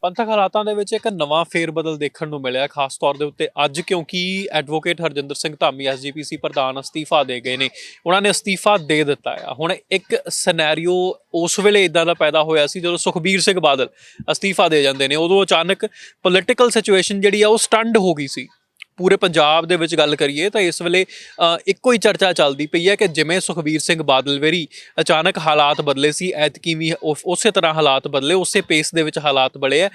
ਪੰਥਕ ਹਾਲਾਤਾਂ ਦੇ ਵਿੱਚ ਇੱਕ ਨਵਾਂ ਫੇਰ ਬਦਲ ਦੇਖਣ ਨੂੰ ਮਿਲਿਆ। ਖਾਸ ਤੌਰ ਦੇ ਉੱਤੇ ਅੱਜ ਕਿਉਂਕਿ ਐਡਵੋਕੇਟ ਹਰਜਿੰਦਰ ਸਿੰਘ ਧਾਮੀ ਐਸਜੀਪੀਸੀ ਪ੍ਰਧਾਨ ਅਸਤੀਫਾ ਦੇ ਗਏ ਨੇ। ਉਹਨਾਂ ਨੇ ਅਸਤੀਫਾ ਦੇ ਦਿੱਤਾ ਆ। ਹੁਣ ਇੱਕ ਸਿਨੈਰੀਓ ਉਸ ਵੇਲੇ ਇਦਾਂ ਦਾ ਪੈਦਾ ਹੋਇਆ ਸੀ ਜਦੋਂ ਸੁਖਬੀਰ ਸਿੰਘ ਬਾਦਲ ਅਸਤੀਫਾ ਦੇ ਜਾਂਦੇ ਨੇ। ਉਦੋਂ ਅਚਾਨਕ ਪੋਲਿਟੀਕਲ ਸਿਚੁਏਸ਼ਨ ਜਿਹੜੀ ਆ ਉਹ ਸਟੰਡ ਹੋ ਗਈ ਸੀ। ਪੂਰੇ ਪੰਜਾਬ ਦੇ ਵਿੱਚ ਗੱਲ ਕਰੀਏ ਤਾਂ ਇਸ ਵੇਲੇ ਇੱਕੋ ਹੀ ਚਰਚਾ ਚੱਲਦੀ ਪਈ ਹੈ ਕਿ ਜਿਵੇਂ ਸੁਖਬੀਰ ਸਿੰਘ ਬਾਦਲ ਵੇਰੀ ਅਚਾਨਕ ਹਾਲਾਤ ਬਦਲੇ ਸੀ, ਐਤਕੀ ਵੀ ਉਸੇ ਤਰ੍ਹਾਂ ਹਾਲਾਤ ਬਦਲੇ, ਉਸੇ ਪੇਸ ਦੇ ਵਿੱਚ ਹਾਲਾਤ ਬੜੇ ਆ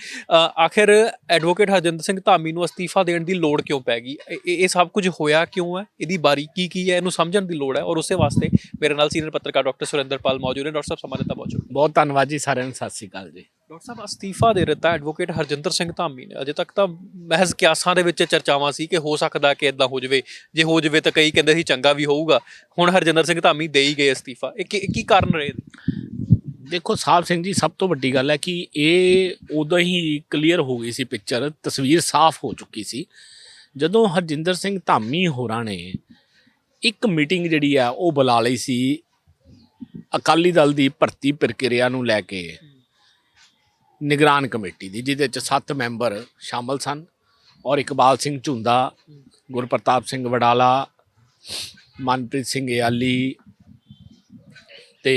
ਆਖਿਰ ਐਡਵੋਕੇਟ ਹਰਜਿੰਦਰ ਸਿੰਘ ਧਾਮੀ ਨੂੰ ਅਸਤੀਫਾ ਦੇਣ ਦੀ ਲੋੜ ਕਿਉਂ ਪੈ ਗਈ? ਇਹ- ਇਹ ਸਭ ਕੁਝ ਹੋਇਆ ਕਿਉਂ ਹੈ? ਇਹਦੀ ਬਾਰੀ ਕੀ ਕੀ ਹੈ? ਇਹਨੂੰ ਸਮਝਣ ਦੀ ਲੋੜ ਹੈ ਔਰ ਉਸੇ ਵਾਸਤੇ ਮੇਰੇ ਨਾਲ ਸੀਨੀਅਰ ਪੱਤਰਕਾਰ ਡਾਕਟਰ ਸੁਰਿੰਦਰਪਾਲ ਮੌਜੂਦ ਨੇ। ਡਾਕਟਰ ਸਾਹਿਬ, ਸਮਾਂ ਦਿੱਤਾ ਬਹੁਤ ਸ਼ੁਕਰੀਆ ਬਹੁਤ ਧੰਨਵਾਦ ਜੀ ਸਾਰਿਆਂ ਨੂੰ, ਸਤਿ ਸ੍ਰੀ ਅਕਾਲ ਜੀ। ਡਾਕਟਰ ਸਾਹਿਬ, ਅਸਤੀਫਾ ਦੇ ਦਿੱਤਾ ਐਡਵੋਕੇਟ ਹਰਜਿੰਦਰ ਸਿੰਘ ਧਾਮੀ ਨੇ। ਅਜੇ ਤੱਕ ਤਾਂ ਮਹਿਜ਼ ਕਿਆਸਾਂ ਦੇ ਵਿੱਚ ਚਰਚਾਵਾਂ ਸੀ ਕਿ ਹੋ ਸਕਦਾ ਕਿ ਇਦਾਂ ਹੋ ਜਾਵੇ। ਜੇ ਹੋ ਜਾਵੇ ਤਾਂ ਕਈ ਕਹਿੰਦੇ ਸੀ ਚੰਗਾ ਵੀ ਹੋਊਗਾ। ਹੁਣ ਹਰਜਿੰਦਰ ਸਿੰਘ ਧਾਮੀ ਦੇ ਹੀ ਗਏ ਅਸਤੀਫਾ। ਇਹ ਕੀ ਕੀ ਕਾਰਨ ਰਹੇ ਦੇਖੋ, ਸਾਹਿਬ ਸਿੰਘ ਜੀ, ਸਭ ਤੋਂ ਵੱਡੀ ਗੱਲ ਹੈ ਕਿ ਇਹ ਉਦੋਂ ਹੀ ਕਲੀਅਰ ਹੋ ਗਈ ਸੀ ਪਿਕਚਰ। ਤਸਵੀਰ ਸਾਫ਼ ਹੋ ਚੁੱਕੀ ਸੀ। ਜਦੋਂ ਹਰਜਿੰਦਰ ਸਿੰਘ ਧਾਮੀ ਹੋਰਾਂ ਨੇ ਇੱਕ ਮੀਟਿੰਗ ਜਿਹੜੀ ਆ, ਉਹ ਬੁਲਾ ਲਈ ਸੀ ਅਕਾਲੀ ਦਲ ਦੀ ਭਰਤੀ ਪ੍ਰਕਿਰਿਆ ਨੂੰ ਲੈ ਕੇ। ਨਿਗਰਾਨ ਕਮੇਟੀ ਦੀ, ਜਿਹਦੇ ਵਿੱਚ 7 ਮੈਂਬਰ ਸ਼ਾਮਲ ਸਨ ਔਰ ਇਕਬਾਲ ਸਿੰਘ ਝੁੰਦਾ, ਗੁਰਪ੍ਰਤਾਪ ਸਿੰਘ ਵਡਾਲਾ, ਮਨਪ੍ਰੀਤ ਸਿੰਘ ਯਾਲੀ ਤੇ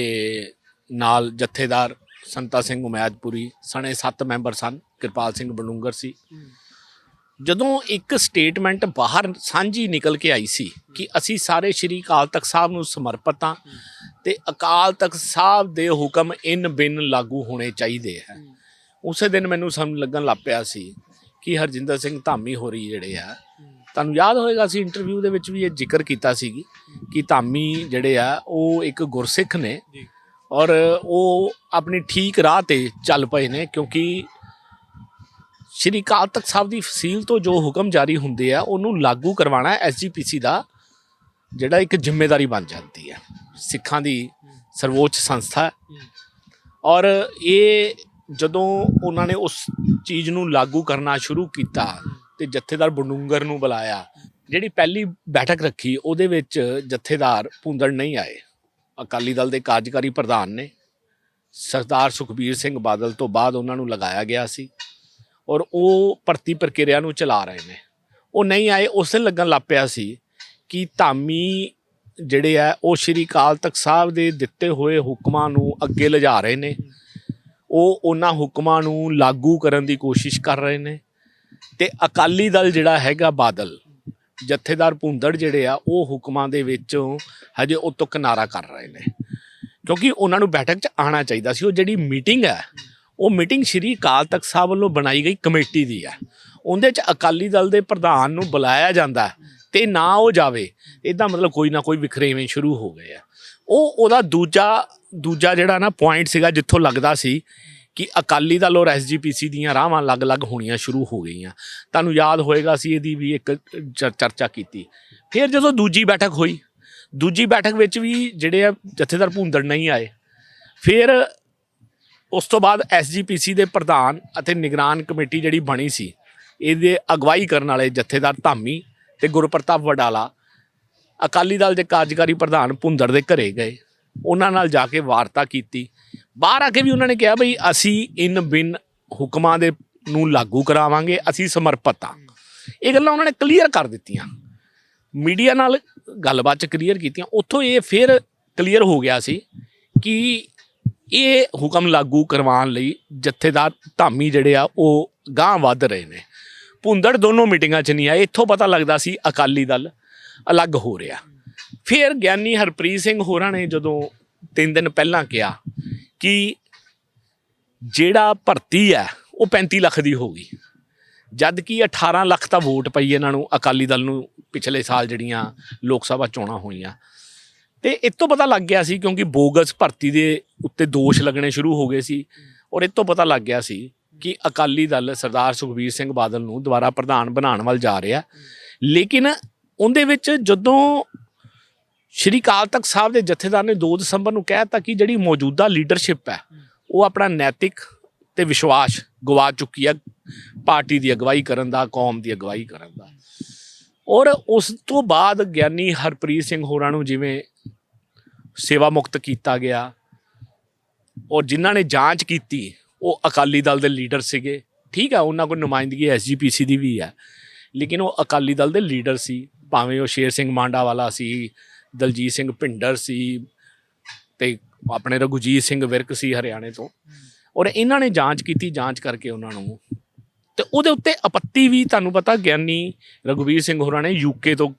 ਨਾਲ ਜਥੇਦਾਰ ਸੰਤਾ ਸਿੰਘ ਉਮੈਦਪੁਰੀ, ਸਣੇ 7 ਮੈਂਬਰ ਸਨ, ਕਿਰਪਾਲ ਸਿੰਘ ਬਲੂੰਗਰ ਸੀ। ਜਦੋਂ ਇੱਕ ਸਟੇਟਮੈਂਟ ਬਾਹਰ ਸਾਂਝੀ ਨਿਕਲ ਕੇ ਆਈ ਸੀ ਕਿ ਅਸੀਂ ਸਾਰੇ ਸ਼੍ਰੀ ਅਕਾਲ ਤਖਤ ਸਾਹਿਬ ਨੂੰ ਸਮਰਪਿਤ ਹਾਂ ਤੇ ਅਕਾਲ ਤਖਤ ਸਾਹਿਬ ਦੇ ਹੁਕਮ ਇਨ ਬਿਨ ਲਾਗੂ ਹੋਣੇ ਚਾਹੀਦੇ ਹੈ ਉਸੇ ਦਿਨ ਮੈਨੂੰ ਸਮਝ ਲੱਗਣ ਲੱਗ ਪਿਆ ਸੀ ਕਿ ਹਰਜਿੰਦਰ ਸਿੰਘ ਧਾਮੀ ਹੋਰੀ ਜਿਹੜੇ ਆ ਤੁਹਾਨੂੰ ਯਾਦ ਹੋਏਗਾ ਅਸੀਂ ਇੰਟਰਵਿਊ ਦੇ ਵਿੱਚ ਵੀ ਇਹ ਜ਼ਿਕਰ ਕੀਤਾ ਸੀ ਕਿ ਧਾਮੀ ਜਿਹੜੇ ਆ ਉਹ ਇੱਕ ਗੁਰਸਿੱਖ ਨੇ। ਔਰ ਉਹ ਆਪਣੀ ਠੀਕ ਰਾਹ ਤੇ ਚੱਲ ਪਏ ਨੇ ਕਿਉਂਕਿ ਸ਼੍ਰੀ ਅਕਾਲ ਤਖਤ ਸਾਹਿਬ ਦੀ ਫਸੀਲ ਤੋਂ ਜੋ ਹੁਕਮ ਜਾਰੀ ਹੁੰਦੇ ਆ ਉਹਨੂੰ ਲਾਗੂ ਕਰਵਾਉਣਾ ਐਸਜੀਪੀਸੀ ਦਾ ਜਿਹੜਾ ਇੱਕ ਜ਼ਿੰਮੇਵਾਰੀ ਬਣ ਜਾਂਦੀ ਹੈ ਸਿੱਖਾਂ ਦੀ ਸਰਵੋੱਚ ਸੰਸਥਾ। ਔਰ ਇਹ ਜਦੋਂ ਉਹਨਾਂ ਨੇ ਉਸ ਚੀਜ਼ ਨੂੰ ਲਾਗੂ ਕਰਨਾ ਸ਼ੁਰੂ ਕੀਤਾ ਤੇ ਜਥੇਦਾਰ ਬਡੂੰਗਰ ਨੂੰ ਬੁਲਾਇਆ, ਜਿਹੜੀ ਪਹਿਲੀ ਬੈਠਕ ਰੱਖੀ, ਉਹਦੇ ਵਿੱਚ ਜਥੇਦਾਰ ਭੁੰਦੜ ਨਹੀਂ ਆਏ। ਅਕਾਲੀ ਦਲ ਦੇ ਕਾਰਜਕਾਰੀ ਪ੍ਰਧਾਨ ਨੇ। ਸਰਦਾਰ ਸੁਖਬੀਰ ਸਿੰਘ ਬਾਦਲ ਤੋਂ ਬਾਅਦ ਉਹਨਾਂ ਨੂੰ ਲਗਾਇਆ ਗਿਆ ਸੀ ਔਰ ਉਹ ਭਰਤੀ ਪ੍ਰਕਿਰਿਆ ਨੂੰ ਚਲਾ ਰਹੇ ਨੇ। ਉਹ ਨਹੀਂ ਆਏ, ਉਸੇ ਲੱਗਣ ਲੱਗ ਪਿਆ ਸੀ ਕਿ ਧਾਮੀ ਜਿਹੜੇ ਆ, ਉਹ ਸ਼੍ਰੀ ਅਕਾਲ ਤਖਤ ਸਾਹਿਬ ਦੇ ਦਿੱਤੇ ਹੋਏ ਹੁਕਮਾਂ ਨੂੰ ਅੱਗੇ ਲਿਜਾ ਰਹੇ ਨੇ। ਉਹ ਉਹਨਾਂ ਹੁਕਮਾਂ ਨੂੰ ਲਾਗੂ ਕਰਨ ਦੀ ਕੋਸ਼ਿਸ਼ ਕਰ ਰਹੇ ਨੇ ਤੇ ਅਕਾਲੀ ਦਲ ਜਿਹੜਾ ਹੈਗਾ ਬਾਦਲ, ਜਥੇਦਾਰ ਭੁੰਦੜ ਜਿਹੜੇ ਆ, ਉਹ ਹੁਕਮਾਂ ਦੇ ਵਿੱਚੋਂ ਹਜੇ ਉਹ ਤੋਂ ਕਿਨਾਰਾ ਕਰ ਰਹੇ ਨੇ। ਕਿਉਂਕਿ ਉਹਨਾਂ ਨੂੰ ਬੈਠਕ 'ਚ ਆਉਣਾ ਚਾਹੀਦਾ ਸੀ। ਉਹ ਜਿਹੜੀ ਮੀਟਿੰਗ ਹੈ, ਉਹ ਮੀਟਿੰਗ ਸ਼੍ਰੀ ਅਕਾਲ ਤਖਤ ਸਾਹਿਬ ਵੱਲੋਂ ਬਣਾਈ ਗਈ ਕਮੇਟੀ ਦੀ ਹੈ। ਉਹਦੇ 'ਚ ਅਕਾਲੀ ਦਲ ਦੇ ਪ੍ਰਧਾਨ ਨੂੰ ਬੁਲਾਇਆ ਜਾਂਦਾ ਹੈ ਤੇ ਨਾ ਉਹ ਜਾਵੇ, ਇਹਦਾ ਮਤਲਬ ਕੋਈ ਨਾ ਕੋਈ ਵਿਖਰੇਵੇਂ ਸ਼ੁਰੂ ਹੋ ਗਏ ਆ। ਉਹ ਉਹਦਾ ਦੂਜਾ ਦੂਜਾ ਜਿਹੜਾ ਨਾ ਪੁਆਇੰਟ ਸੀਗਾ ਜਿੱਥੋਂ ਲੱਗਦਾ ਸੀ ਕਿ ਅਕਾਲੀ ਦਲ ਔਰ ਐਸਜੀਪੀਸੀ ਦੀਆਂ ਰਾਹਾਂ ਅਲੱਗ-ਅਲੱਗ ਹੋਣੀਆਂ ਸ਼ੁਰੂ ਹੋ ਗਈਆਂ। ਤੁਹਾਨੂੰ ਯਾਦ ਹੋਏਗਾ ਸੀ ਇਹਦੀ ਵੀ ਇੱਕ ਚਰ- ਚਰਚਾ ਕੀਤੀ। ਫਿਰ ਜਦੋਂ ਦੂਜੀ ਬੈਠਕ ਹੋਈ, ਦੂਜੀ ਬੈਠਕ ਵਿੱਚ ਵੀ ਜਿਹੜੇ ਆ ਜਥੇਦਾਰ ਭੂੰਦੜ ਨਹੀਂ ਆਏ। ਫਿਰ ਉਸ ਤੋਂ ਬਾਅਦ ਐਸਜੀਪੀਸੀ ਦੇ ਪ੍ਰਧਾਨ ਅਤੇ ਨਿਗਰਾਨ ਕਮੇਟੀ ਜਿਹੜੀ ਬਣੀ ਸੀ, ਇਹਦੇ ਅਗਵਾਈ ਕਰਨ ਵਾਲੇ ਜਥੇਦਾਰ ਧਾਮੀ ਤੇ ਗੁਰਪ੍ਰਤਾਪ ਵਡਾਲਾ ਅਕਾਲੀ ਦਲ ਦੇ ਕਾਰਜਕਾਰੀ ਪ੍ਰਧਾਨ ਭੁੰਦੜ ਦੇ ਘਰੇ ਗਏ। ਉਹਨਾਂ ਨਾਲ ਜਾ ਕੇ ਵਾਰਤਾ ਕੀਤੀ। ਬਾਹਰ ਆ ਕੇ ਵੀ ਉਹਨਾਂ ਨੇ ਕਿਹਾ ਬਈ, ਅਸੀਂ ਇਨ ਬਿਨ ਹੁਕਮਾਂ ਦੇ ਨੂੰ ਲਾਗੂ ਕਰਾਵਾਂਗੇ, ਅਸੀਂ ਸਮਰਪਿਤ ਹਾਂ ਇਹ ਗੱਲਾਂ ਉਹਨਾਂ ਨੇ ਕਲੀਅਰ ਕਰ ਦਿੱਤੀਆਂ। ਮੀਡੀਆ ਨਾਲ ਗੱਲਬਾਤ ਚ ਕਲੀਅਰ ਕੀਤੀਆਂ। ਉੱਥੋਂ ਇਹ ਫਿਰ ਕਲੀਅਰ ਹੋ ਗਿਆ ਸੀ ਕਿ ਇਹ ਹੁਕਮ ਲਾਗੂ ਕਰਵਾਉਣ ਲਈ ਜਥੇਦਾਰ ਧਾਮੀ ਜਿਹੜੇ ਆ, ਉਹ ਗਾਂਹ ਵੱਧ ਰਹੇ ਨੇ। ਭੁੰਦੜ ਦੋਨੋਂ ਮੀਟਿੰਗਾਂ 'ਚ ਨਹੀਂ ਆਏ। ਇੱਥੋਂ ਪਤਾ ਲੱਗਦਾ ਸੀ ਅਕਾਲੀ ਦਲ ਅਲੱਗ ਹੋ ਰਿਹਾ। ਫਿਰ ਗਿਆਨੀ ਹਰਪ੍ਰੀਤ ਸਿੰਘ ਹੋਰਾਂ ਨੇ ਜਦੋਂ ਤਿੰਨ ਦਿਨ ਪਹਿਲਾਂ ਕਿਹਾ ਕਿ ਜਿਹੜਾ ਭਰਤੀ ਹੈ, ਉਹ 35 ਲੱਖ ਦੀ ਹੋ ਗਈ। ਜਦ ਕਿ 18 ਲੱਖ ਤਾਂ ਵੋਟ ਪਈ ਇਹਨਾਂ ਨੂੰ, ਅਕਾਲੀ ਦਲ ਨੂੰ ਪਿਛਲੇ ਸਾਲ ਜਿਹੜੀਆਂ ਲੋਕ ਸਭਾ ਚੋਣਾਂ ਹੋਈਆਂ। ਤੇ ਇਹ ਤੋਂ ਪਤਾ ਲੱਗ ਗਿਆ ਸੀ ਕਿਉਂਕਿ ਬੋਗਸ ਭਰਤੀ ਦੇ ਉੱਤੇ ਦੋਸ਼ ਲੱਗਣੇ ਸ਼ੁਰੂ ਹੋ ਗਏ ਸੀ ਔਰ ਇਹ ਤੋਂ ਪਤਾ ਲੱਗ ਗਿਆ ਸੀ ਕਿ ਅਕਾਲੀ ਦਲ ਸਰਦਾਰ ਸੁਖਬੀਰ ਸਿੰਘ ਬਾਦਲ ਨੂੰ ਦੁਬਾਰਾ ਪ੍ਰਧਾਨ ਬਣਾਉਣ ਵੱਲ ਜਾ ਰਿਹਾ। ਲੇਕਿਨ ਉਹਦੇ ਵਿੱਚ ਜਦੋਂ ਸ਼੍ਰੀ ਅਕਾਲ ਤਖਤ ਸਾਹਿਬ ਦੇ ਜਥੇਦਾਰ ਨੇ 2 ਦਸੰਬਰ ਨੂੰ ਕਹਿਤਾ ਕਿ ਜਿਹੜੀ ਮੌਜੂਦਾ ਲੀਡਰਸ਼ਿਪ ਹੈ, ਉਹ ਆਪਣਾ ਨੈਤਿਕ ਤੇ ਵਿਸ਼ਵਾਸ ਗਵਾ ਚੁੱਕੀ ਹੈ, ਪਾਰਟੀ ਦੀ ਅਗਵਾਈ ਕਰਨ ਦਾ, ਕੌਮ ਦੀ ਅਗਵਾਈ ਕਰਨ ਦਾ। ਔਰ ਉਸ ਤੋਂ ਬਾਅਦ ਗਿਆਨੀ ਹਰਪ੍ਰੀਤ ਸਿੰਘ ਹੋਰਾਂ ਨੂੰ ਜਿਵੇਂ ਸੇਵਾ ਮੁਕਤ ਕੀਤਾ ਗਿਆ, ਔਰ ਜਿਨ੍ਹਾਂ ਨੇ ਜਾਂਚ ਕੀਤੀ, ਉਹ ਅਕਾਲੀ ਦਲ ਦੇ ਲੀਡਰ ਸੀਗੇ। ਠੀਕ ਹੈ, ਉਹਨਾਂ ਕੋਲ ਨੁਮਾਇੰਦਗੀ ਐਸਜੀਪੀਸੀ ਦੀ ਵੀ ਹੈ, ਲੇਕਿਨ ਉਹ ਅਕਾਲੀ ਦਲ ਦੇ ਲੀਡਰ ਸੀ, ਭਾਵੇਂ ਉਹ ਸ਼ੇਰ ਸਿੰਘ ਮਾਂਡਾ ਵਾਲਾ ਸੀ ਦਲਜੀਤ ਸਿੰਘ ਭਿੰਡਰ ਸੀ ਤੇ ਆਪਣੇ ਰਘੁਜੀਤ ਸਿੰਘ ਵਿਰਕ ਸੀ ਹਰਿਆਣੇ ਤੋਂ। ਔਰ ਇਹਨਾਂ ਨੇ ਜਾਂਚ ਕੀਤੀ, ਜਾਂਚ ਕਰਕੇ ਉਹਨਾਂ ਨੂੰ। ਤੇ ਉਹਦੇ ਉੱਤੇ ਆਪੱਤੀ ਵੀ ਤੁਹਾਨੂੰ ਪਤਾ ਗਿਆਨੀ ਰਘੁਵੀਰ ਸਿੰਘ ਹੋਰਾਂ ਨੇ ਯੂਕੇ ਤੋਂ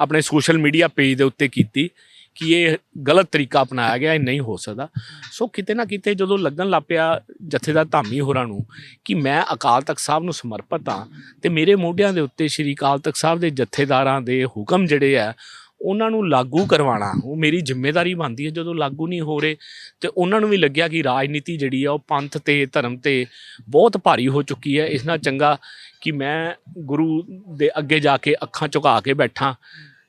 ਆਪਣੇ ਸੋਸ਼ਲ ਮੀਡੀਆ ਪੇਜ ਦੇ ਉੱਤੇ ਕੀਤੀ ਕਿ ਇਹ ਗਲਤ ਤਰੀਕਾ ਅਪਣਾਇਆ ਗਿਆ, ਇਹ ਨਹੀਂ ਹੋ ਸਕਦਾ। ਸੋ ਕਿਤੇ ਨਾ ਕਿਤੇ ਜਦੋਂ ਲੱਗਣ ਲੱਪਿਆ ਜਥੇਦਾਰ ਧਾਮੀ ਹੋਰਾਂ ਨੂੰ ਕਿ ਮੈਂ ਅਕਾਲ ਤਖਤ ਸਾਹਿਬ ਨੂੰ ਸਮਰਪਿਤ ਹਾਂ ਤੇ ਮੇਰੇ ਮੋਢਿਆਂ ਦੇ ਉੱਤੇ ਸ਼੍ਰੀ ਅਕਾਲ ਤਖਤ ਸਾਹਿਬ ਦੇ ਜਥੇਦਾਰਾਂ ਦੇ ਹੁਕਮ ਜਿਹੜੇ ਆ ਉਹਨਾਂ ਨੂੰ ਲਾਗੂ ਕਰਵਾਉਣਾ। ਉਹ ਮੇਰੀ ਜ਼ਿੰਮੇਵਾਰੀ ਬਣਦੀ ਹੈ, ਜਦੋਂ ਲਾਗੂ ਨਹੀਂ ਹੋ ਰਹੇ, ਤੇ ਉਹਨਾਂ ਨੂੰ ਵੀ ਲੱਗਿਆ ਕਿ ਰਾਜਨੀਤੀ ਜਿਹੜੀ ਆ, ਉਹ ਪੰਥ ਤੇ, ਧਰਮ ਤੇ ਬਹੁਤ ਭਾਰੀ ਹੋ ਚੁੱਕੀ ਹੈ। ਇਸ ਨਾਲ ਚੰਗਾ ਕਿ ਮੈਂ ਗੁਰੂ ਦੇ ਅੱਗੇ ਜਾ ਕੇ ਅੱਖਾਂ ਝੁਕਾ ਕੇ ਬੈਠਾਂ।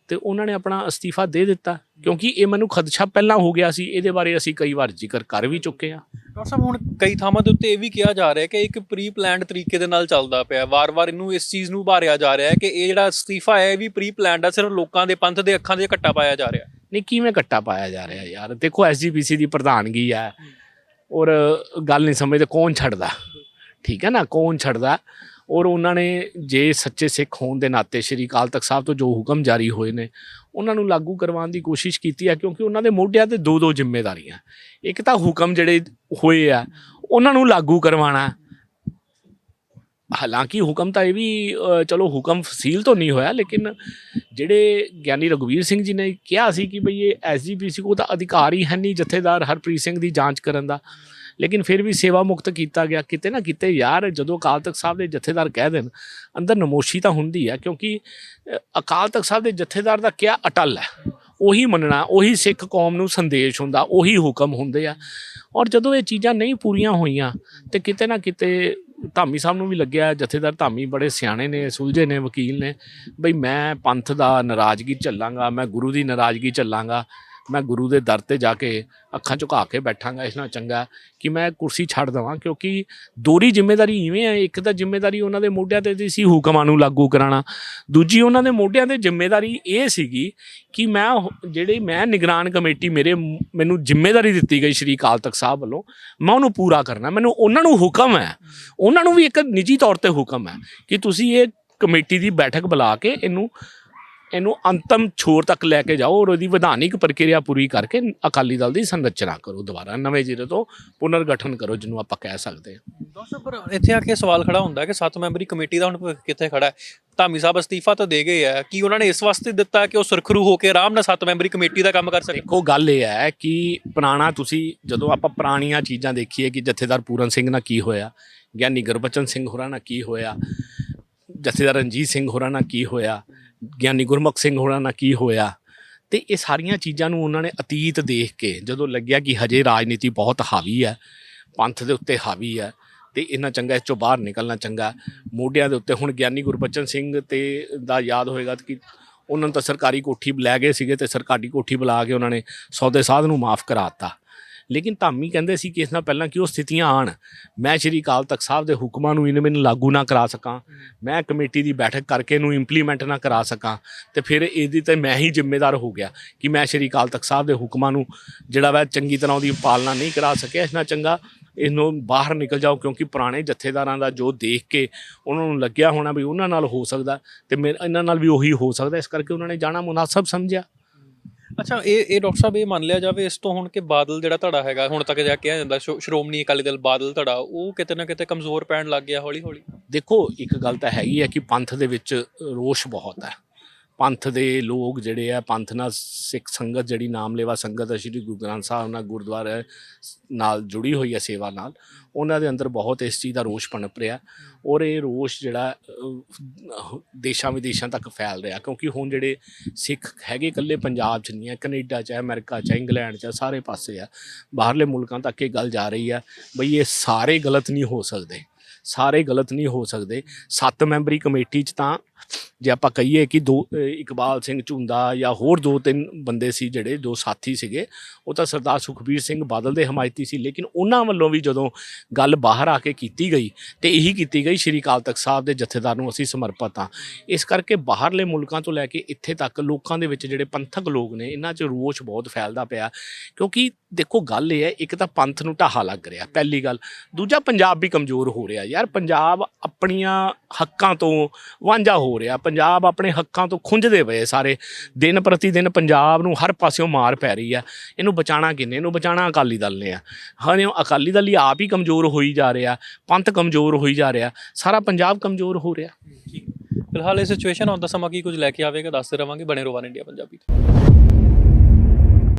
ਤੇ ਉਹਨਾਂ ਨੇ ਆਪਣਾ ਅਸਤੀਫਾ ਦੇ ਦਿੱਤਾ, ਕਿਉਂਕਿ ਇਹ ਮੈਨੂੰ ਖਦਸ਼ਾ ਪਹਿਲਾਂ ਹੋ ਗਿਆ ਸੀ। ਇਹਦੇ ਬਾਰੇ ਅਸੀਂ ਕਈ ਵਾਰ ਜ਼ਿਕਰ ਕਰ ਵੀ ਚੁੱਕੇ ਹਾਂ। ਡਾਕਟਰ ਸਾਹਿਬ, ਹੁਣ ਕਈ ਥਾਵਾਂ ਦੇ ਉੱਤੇ ਇਹ ਵੀ ਕਿਹਾ ਜਾ ਰਿਹਾ ਕਿ ਇੱਕ ਪ੍ਰੀ ਪਲਾਨਡ ਤਰੀਕੇ ਦੇ ਨਾਲ ਚੱਲਦਾ ਪਿਆ ਵਾਰ-ਵਾਰ ਇਹਨੂੰ ਇਸ ਚੀਜ਼ ਨੂੰ ਉਭਾਰਿਆ ਜਾ ਰਿਹਾ ਹੈ ਕਿ ਇਹ ਜਿਹੜਾ ਅਸਤੀਫਾ ਹੈ, ਇਹ ਵੀ ਪ੍ਰੀ ਪਲਾਨਡ ਆ, ਸਿਰਫ ਲੋਕਾਂ ਦੇ ਪੰਥ ਦੇ ਅੱਖਾਂ ਦੇ ਘੱਟਾ ਪਾਇਆ ਜਾ ਰਿਹਾ ਨਹੀਂ, ਕਿਵੇਂ ਕੱਟਾ ਪਾਇਆ ਜਾ ਰਿਹਾ ਯਾਰ? ਦੇਖੋ ਐਸਜੀਪੀਸੀ ਦੀ ਪ੍ਰਧਾਨਗੀ ਹੈ ਔਰ ਗੱਲ ਨਹੀਂ ਸਮਝਦੇ, ਕੌਣ ਛੱਡਦਾ? ਠੀਕ ਹੈ ਨਾ? ਕੌਣ ਛੱਡਦਾ? ਔਰ ਉਹਨਾਂ ਨੇ ਜੇ ਸੱਚੇ ਸਿੱਖ ਹੋਣ ਦੇ ਨਾਤੇ ਸ਼੍ਰੀ ਅਕਾਲ ਤਖਤ ਸਾਹਿਬ ਤੋਂ ਜੋ ਹੁਕਮ ਜਾਰੀ ਹੋਏ ਨੇ ਉਹਨਾਂ ਨੂੰ ਲਾਗੂ ਕਰਵਾਉਣ ਦੀ ਕੋਸ਼ਿਸ਼ ਕੀਤੀ ਹੈ ਕਿਉਂਕਿ ਉਹਨਾਂ ਦੇ ਮੋਢਿਆਂ ਤੇ ਦੋ ਦੋ ਜ਼ਿੰਮੇਵਾਰੀਆਂ ਇੱਕ ਤਾਂ ਹੁਕਮ ਜਿਹੜੇ ਹੋਏ ਆ, ਉਹਨਾਂ ਨੂੰ ਲਾਗੂ ਕਰਵਾਉਣਾ। ਹਾਲਾਂਕਿ ਹੁਕਮ ਤਾਂ ਇਹ ਵੀ ਚਲੋ ਹੁਕਮ ਫਸੀਲ ਤੋਂ ਨਹੀਂ ਹੋਇਆ, ਲੇਕਿਨ ਜਿਹੜੇ ਗਿਆਨੀ ਰਘੁਵੀਰ ਸਿੰਘ ਜੀ ਨੇ ਕਿਹਾ ਸੀ ਕਿ ਭਈ ਇਹ ਐਸਜੀਪੀਸੀ ਕੋ ਤਾਂ ਅਧਿਕਾਰ ਹੀ ਹੈ ਨਹੀਂ, ਜਥੇਦਾਰ ਹਰਪ੍ਰੀਤ ਸਿੰਘ ਦੀ ਜਾਂਚ ਕਰਨ ਦਾ। ਲੇਕਿਨ ਫਿਰ ਵੀ ਸੇਵਾ ਮੁਕਤ ਕੀਤਾ ਗਿਆ। ਕਿਤੇ ਨਾ ਕਿਤੇ ਯਾਰ ਜਦੋਂ ਅਕਾਲ ਤਖਤ ਸਾਹਿਬ ਦੇ ਜਥੇਦਾਰ ਕਹਿ ਦੇਣ, ਅੰਦਰ ਨਮੋਸ਼ੀ ਤਾਂ ਹੁੰਦੀ ਹੈ ਕਿਉਂਕਿ ਅਕਾਲ ਤਖਤ ਸਾਹਿਬ ਦੇ ਜਥੇਦਾਰ ਦਾ ਕਿਹਾ ਅਟਲ ਹੈ। ਉਹੀ ਮੰਨਣਾ, ਉਹੀ ਸਿੱਖ ਕੌਮ ਨੂੰ ਸੰਦੇਸ਼ ਹੁੰਦਾ, ਉਹੀ ਹੁਕਮ ਹੁੰਦੇ ਆ। ਔਰ ਜਦੋਂ ਇਹ ਚੀਜ਼ਾਂ ਨਹੀਂ ਪੂਰੀਆਂ ਹੋਈਆਂ, ਤੇ ਕਿਤੇ ਨਾ ਕਿਤੇ ਧਾਮੀ ਸਾਹਿਬ ਨੂੰ ਵੀ ਲੱਗਿਆ, ਜਥੇਦਾਰ ਧਾਮੀ ਬੜੇ ਸਿਆਣੇ ਨੇ, ਸੁਲਝੇ ਨੇ, ਵਕੀਲ ਨੇ, ਬਈ ਮੈਂ ਪੰਥ ਦਾ ਨਾਰਾਜ਼ਗੀ ਝੱਲਾਂਗਾ, ਮੈਂ ਗੁਰੂ ਦੀ ਨਾਰਾਜ਼ਗੀ ਝੱਲਾਂਗਾ। ਮੈਂ ਗੁਰੂ ਦੇ ਦਰ ਤੇ ਜਾ ਕੇ ਅੱਖਾਂ ਝੁਕਾ ਕੇ ਬੈਠਾਂਗਾ, ਇਸ ਨਾਲ ਚੰਗਾ ਕਿ ਮੈਂ ਕੁਰਸੀ ਛੱਡ ਦਵਾਂ, ਕਿਉਂਕਿ ਦੋਰੀ ਜ਼ਿੰਮੇਵਾਰੀ ਇਵੇਂ ਹੈ, ਇੱਕ ਤਾਂ ਜ਼ਿੰਮੇਵਾਰੀ ਉਹਨਾਂ ਦੇ ਮੋਢਿਆਂ ਤੇ ਸੀ ਹੁਕਮਾਂ ਨੂੰ ਲਾਗੂ ਕਰਾਉਣਾ, ਦੂਜੀ ਉਹਨਾਂ ਦੇ ਮੋਢਿਆਂ ਤੇ ਜ਼ਿੰਮੇਵਾਰੀ ਇਹ ਸੀਗੀ ਕਿ ਮੈਂ ਜਿਹੜੀ ਮੈਂ ਨਿਗਰਾਨ ਕਮੇਟੀ ਮੇਰੇ ਮੈਨੂੰ ਜ਼ਿੰਮੇਵਾਰੀ ਦਿੱਤੀ ਗਈ ਸ਼੍ਰੀ ਅਕਾਲ ਤਖਤ ਸਾਹਿਬ ਵੱਲੋਂ, ਮੈਂ ਉਹਨੂੰ ਪੂਰਾ ਕਰਨਾ, ਮੈਨੂੰ ਉਹਨਾਂ ਨੂੰ ਹੁਕਮ ਹੈ, ਉਹਨਾਂ ਨੂੰ ਵੀ ਇੱਕ ਨਿੱਜੀ ਤੌਰ ਤੇ ਹੁਕਮ ਹੈ ਕਿ ਤੁਸੀਂ ਇਹ ਕਮੇਟੀ ਦੀ ਬੈਠਕ ਬੁਲਾ ਕੇ ਇਹਨੂੰ ਇਹਨੂੰ ਅੰਤਮ ਛੋਰ ਤੱਕ ਲੈ ਕੇ ਜਾਓ ਔਰ ਉਹਦੀ ਵਿਧਾਨਿਕ ਪ੍ਰਕਿਰਿਆ ਪੂਰੀ ਕਰਕੇ ਅਕਾਲੀ ਦਲ ਦੀ ਸੰਰਚਨਾ ਕਰੋ ਦੁਬਾਰਾ ਨਵੇਂ ਜ਼ਿਲ੍ਹੇ ਤੋਂ ਪੁਨਰਗਠਨ ਕਰੋ ਜਿਹਨੂੰ ਆਪਾਂ ਕਹਿ ਸਕਦੇ ਹਾਂ। ਸਾਹਿਬ ਪਰ ਇੱਥੇ ਆ ਕੇ ਸਵਾਲ ਖੜਾ ਹੁੰਦਾ ਕਿ ਸੱਤ ਮੈਂਬਰੀ ਕਮੇਟੀ ਦਾ ਹੁਣ ਕਿੱਥੇ ਖੜਾ ਹੈ? ਧਾਮੀ ਸਾਹਿਬ ਅਸਤੀਫਾ ਤਾਂ ਦੇ ਗਏ ਆ। ਕੀ ਉਹਨਾਂ ਨੇ ਇਸ ਵਾਸਤੇ ਦਿੱਤਾ ਕਿ ਉਹ ਸੁਰਖਰੂ ਹੋ ਕੇ ਆਰਾਮ ਨਾਲ ਸੱਤ ਮੈਂਬਰੀ ਕਮੇਟੀ ਦਾ ਕੰਮ ਕਰ ਸਕੇ ਦੇਖੋ ਗੱਲ ਇਹ ਹੈ ਕਿ ਪੁਰਾਣਾ ਤੁਸੀਂ ਜਦੋਂ ਆਪਾਂ ਪੁਰਾਣੀਆਂ ਚੀਜ਼ਾਂ ਦੇਖੀਏ ਕਿ ਜਥੇਦਾਰ ਪੂਰਨ ਸਿੰਘ ਨਾਲ ਕੀ ਹੋਇਆ ਗਿਆਨੀ ਗੁਰਬਚਨ ਸਿੰਘ ਹੋਰਾਂ ਨਾਲ ਕੀ ਹੋਇਆ ਜਥੇਦਾਰ ਰਣਜੀਤ ਸਿੰਘ ਹੋਰਾਂ ਨਾਲ ਕੀ ਹੋਇਆ ਗਿਆਨੀ ਗੁਰਮੁਖ ਸਿੰਘ ਹੋਣਾ ਨਾਲ ਕੀ ਹੋਇਆ? ਤੇ ਇਹ ਸਾਰੀਆਂ ਚੀਜ਼ਾਂ ਨੂੰ ਉਹਨਾਂ ਨੇ ਅਤੀਤ ਦੇਖ ਕੇ ਜਦੋਂ ਲੱਗਿਆ ਕਿ ਹਜੇ ਰਾਜਨੀਤੀ ਬਹੁਤ ਹਾਵੀ ਹੈ, ਪੰਥ ਦੇ ਉੱਤੇ ਹਾਵੀ ਹੈ, ਤੇ ਇਹਨਾਂ ਚੰਗਾ ਇਸ ਚੋਂ ਬਾਹਰ ਨਿਕਲਣਾ ਚੰਗਾ, ਮੋਢਿਆਂ ਦੇ ਉੱਤੇ ਹੁਣ ਗਿਆਨੀ ਗੁਰਬਚਨ ਸਿੰਘ ਤੇ ਦਾ ਯਾਦ ਹੋਏਗਾ ਕਿ ਉਹਨਾਂ ਨੂੰ ਤਾਂ ਸਰਕਾਰੀ ਕੋਠੀ ਲੈ ਗਏ ਸੀਗੇ ਤੇ ਸਰਕਾਰੀ ਕੋਠੀ ਬੁਲਾ ਕੇ ਉਹਨਾਂ ਨੇ ਸੌਦੇ ਸਾਧ ਨੂੰ ਮਾਫ ਕਰਾਤਾ ਲੇਕਿਨ ਧਾਮੀ ਕਹਿੰਦੇ ਸੀ ਕਿ ਇਸ ਨਾਲ ਪਹਿਲਾਂ ਕਿ ਉਹ ਸਥਿਤੀਆਂ ਆਣ ਮੈਂ ਸ਼੍ਰੀ ਅਕਾਲ ਤਖਤ ਸਾਹਿਬ ਦੇ ਹੁਕਮਾਂ ਨੂੰ ਇਨਵੇਂ ਲਾਗੂ ਨਾ ਕਰਾ ਸਕਾਂ। ਮੈਂ ਕਮੇਟੀ ਦੀ ਬੈਠਕ ਕਰਕੇ ਇਹਨੂੰ ਇੰਪਲੀਮੈਂਟ ਨਾ ਕਰਾ ਸਕਾਂ ਤੇ ਫਿਰ ਇਹਦੀ ਤੇ ਮੈਂ ਹੀ ਜ਼ਿੰਮੇਦਾਰ ਹੋ ਗਿਆ ਕਿ ਮੈਂ ਸ਼੍ਰੀ ਅਕਾਲ ਤਖਤ ਸਾਹਿਬ ਦੇ ਹੁਕਮਾਂ ਨੂੰ ਜਿਹੜਾ ਵਾ ਚੰਗੀ ਤਰ੍ਹਾਂ ਉਹਦੀ ਪਾਲਣਾ ਨਹੀਂ ਕਰਾ ਸਕਿਆ, ਇਸ ਨਾਲ ਚੰਗਾ ਇਹਨੂੰ ਬਾਹਰ ਨਿਕਲ ਜਾਓ ਕਿਉਂਕਿ ਪੁਰਾਣੇ ਜਥੇਦਾਰਾਂ ਦਾ ਜੋ ਦੇਖ ਕੇ ਉਹਨਾਂ ਨੂੰ ਲੱਗਿਆ ਹੋਣਾ ਵੀ ਉਹਨਾਂ ਨਾਲ ਹੋ ਸਕਦਾ ਤੇ ਮੇਰੇ ਇਹਨਾਂ ਨਾਲ ਵੀ ਉਹੀ ਹੋ ਸਕਦਾ, ਇਸ ਕਰਕੇ ਉਹਨਾਂ ਨੇ ਜਾਣਾ ਮੁਨਾਸਬ ਸਮਝਿਆ। ਅੱਛਾ, ਇਹ ਇਹ ਡਾਕਟਰ ਸਾਹਿਬ ਇਹ ਮੰਨ ਲਿਆ ਜਾਵੇ ਇਸ ਤੋਂ ਹੁਣ ਕਿ ਬਾਦਲ ਜਿਹੜਾ ਧੜਾ ਹੈਗਾ, ਹੁਣ ਤੱਕ ਜਾ ਕਿਹਾ ਜਾਂਦਾ, ਸ਼੍ਰੋ- ਸ਼੍ਰੋਮਣੀ ਅਕਾਲੀ ਦਲ ਬਾਦਲ ਧੜਾ, ਉਹ ਕਿਤੇ ਨਾ ਕਿਤੇ ਕਮਜ਼ੋਰ ਪੈਣ ਲੱਗ ਗਿਆ ਹੌਲੀ ਹੌਲੀ ਦੇਖੋ, ਇੱਕ ਗੱਲ ਤਾਂ ਹੈਗੀ ਹੈ ਕਿ ਪੰਥ ਦੇ ਵਿੱਚ ਰੋਸ਼ ਬਹੁਤ ਹੈ। ਪੰਥ ਦੇ ਲੋਕ ਜਿਹੜੇ ਆ, ਪੰਥ ਨਾਲ ਸਿੱਖ ਸੰਗਤ ਜਿਹੜੀ ਨਾਮਲੇਵਾ ਸੰਗਤ ਹੈ ਸ਼੍ਰੀ ਗੁਰੂ ਗ੍ਰੰਥ ਸਾਹਿਬ ਨਾਲ ਗੁਰਦੁਆਰਾ ਨਾਲ ਜੁੜੀ ਹੋਈ ਹੈ ਸੇਵਾ ਨਾਲ, ਉਹਨਾਂ ਦੇ ਅੰਦਰ ਬਹੁਤ ਇਸ ਚੀਜ਼ ਦਾ ਰੋਸ਼ ਪਣਪ ਰਿਹਾ ਔਰ ਇਹ ਰੋਸ਼ ਜਿਹੜਾ ਦੇਸ਼ਾਂ ਵਿਦੇਸ਼ਾਂ ਤੱਕ ਫੈਲ ਰਿਹਾ ਕਿਉਂਕਿ ਹੁਣ ਜਿਹੜੇ ਸਿੱਖ ਹੈਗੇ ਇਕੱਲੇ ਪੰਜਾਬ 'ਚ ਨਹੀਂ ਹੈ ਕੈਨੇਡਾ 'ਚ ਹੈ ਅਮਰੀਕਾ 'ਚ ਇੰਗਲੈਂਡ 'ਚ ਸਾਰੇ ਪਾਸੇ ਆ, ਬਾਹਰਲੇ ਮੁਲਕਾਂ ਤੱਕ ਇਹ ਗੱਲ ਜਾ ਰਹੀ ਆ ਬਈ ਇਹ ਸਾਰੇ ਗਲਤ ਨਹੀਂ ਹੋ ਸਕਦੇ, ਸਾਰੇ ਗਲਤ ਨਹੀਂ ਹੋ ਸਕਦੇ, ਸੱਤ ਮੈਂਬਰੀ ਕਮੇਟੀ 'ਚ ਤਾਂ ਜੇ ਆਪਾਂ ਕਹੀਏ ਕਿ ਦੋ ਇਕਬਾਲ ਸਿੰਘ ਝੁੰਦਾ ਜਾਂ ਹੋਰ ਦੋ ਤਿੰਨ ਬੰਦੇ ਸੀ ਜਿਹੜੇ, ਦੋ ਸਾਥੀ ਸੀਗੇ, ਉਹ ਤਾਂ ਸਰਦਾਰ ਸੁਖਬੀਰ ਸਿੰਘ ਬਾਦਲ ਦੇ ਹਮਾਇਤੀ ਸੀ, ਲੇਕਿਨ ਉਹਨਾਂ ਵੱਲੋਂ ਵੀ ਜਦੋਂ ਗੱਲ ਬਾਹਰ ਆ ਕੇ ਕੀਤੀ ਗਈ ਤੇ ਇਹੀ ਕੀਤੀ ਗਈ, ਸ਼੍ਰੀ ਅਕਾਲ ਤਖਤ ਸਾਹਿਬ ਦੇ ਜਥੇਦਾਰ ਨੂੰ ਅਸੀਂ ਸਮਰਪਿਤ ਹਾਂ। ਇਸ ਕਰਕੇ ਬਾਹਰਲੇ ਮੁਲਕਾਂ ਤੋਂ ਲੈ ਕੇ ਇੱਥੇ ਤੱਕ ਲੋਕਾਂ ਦੇ ਵਿੱਚ ਜਿਹੜੇ ਪੰਥਕ ਲੋਕ ਨੇ, ਇਹਨਾਂ 'ਚ ਰੋਸ਼ ਬਹੁਤ ਫੈਲਦਾ ਪਿਆ। ਕਿਉਂਕਿ ਦੇਖੋ, ਗੱਲ ਇਹ ਹੈ, ਇੱਕ ਤਾਂ ਪੰਥ ਨੂੰ ਢਾਹਾ ਲੱਗ ਰਿਹਾ, ਪਹਿਲੀ ਗੱਲ। ਦੂਜਾ, ਪੰਜਾਬ ਵੀ ਕਮਜ਼ੋਰ ਹੋ ਰਿਹਾ। ਯਾਰ, ਪੰਜਾਬ ਆਪਣੀਆਂ ਹੱਕਾਂ ਤੋਂ ਵਾਂਝਾ ਹੋ ਹੋ ਰਿਹਾ। ਪੰਜਾਬ ਆਪਣੇ ਹੱਕਾਂ ਤੋਂ ਖੁੰਝਦੇ ਪਏ ਸਾਰੇ। ਦਿਨ ਪ੍ਰਤੀ ਦਿਨ ਪੰਜਾਬ ਨੂੰ ਹਰ ਪਾਸਿਓਂ ਮਾਰ ਪੈ ਰਹੀ ਆ। ਇਹਨੂੰ ਬਚਾਉਣਾ ਕਿੰਨੇ ਇਹਨੂੰ ਬਚਾਉਣਾ ਅਕਾਲੀ ਦਲ ਨੇ ਆ। ਹਾਂ ਅਕਾਲੀ ਦਲ ਹੀ ਆਪ ਹੀ ਕਮਜ਼ੋਰ ਹੋਈ ਜਾ ਰਿਹਾ। ਪੰਥ ਕਮਜ਼ੋਰ ਹੋਈ ਜਾ ਰਿਹਾ। ਸਾਰਾ ਪੰਜਾਬ ਕਮਜ਼ੋਰ ਹੋ ਰਿਹਾ। ਫਿਲਹਾਲ ਇਹ ਸਿਚੁਏਸ਼ਨ ਆਉਂਦਾ ਸਮਾਂ ਕੀ ਕੁਝ ਲੈ ਕੇ ਆਵੇਗਾ? ਦੱਸਦੇ ਰਵਾਂਗੇ। ਬਣੇ ਰਹੋ ਇੰਡੀਆ ਪੰਜਾਬੀ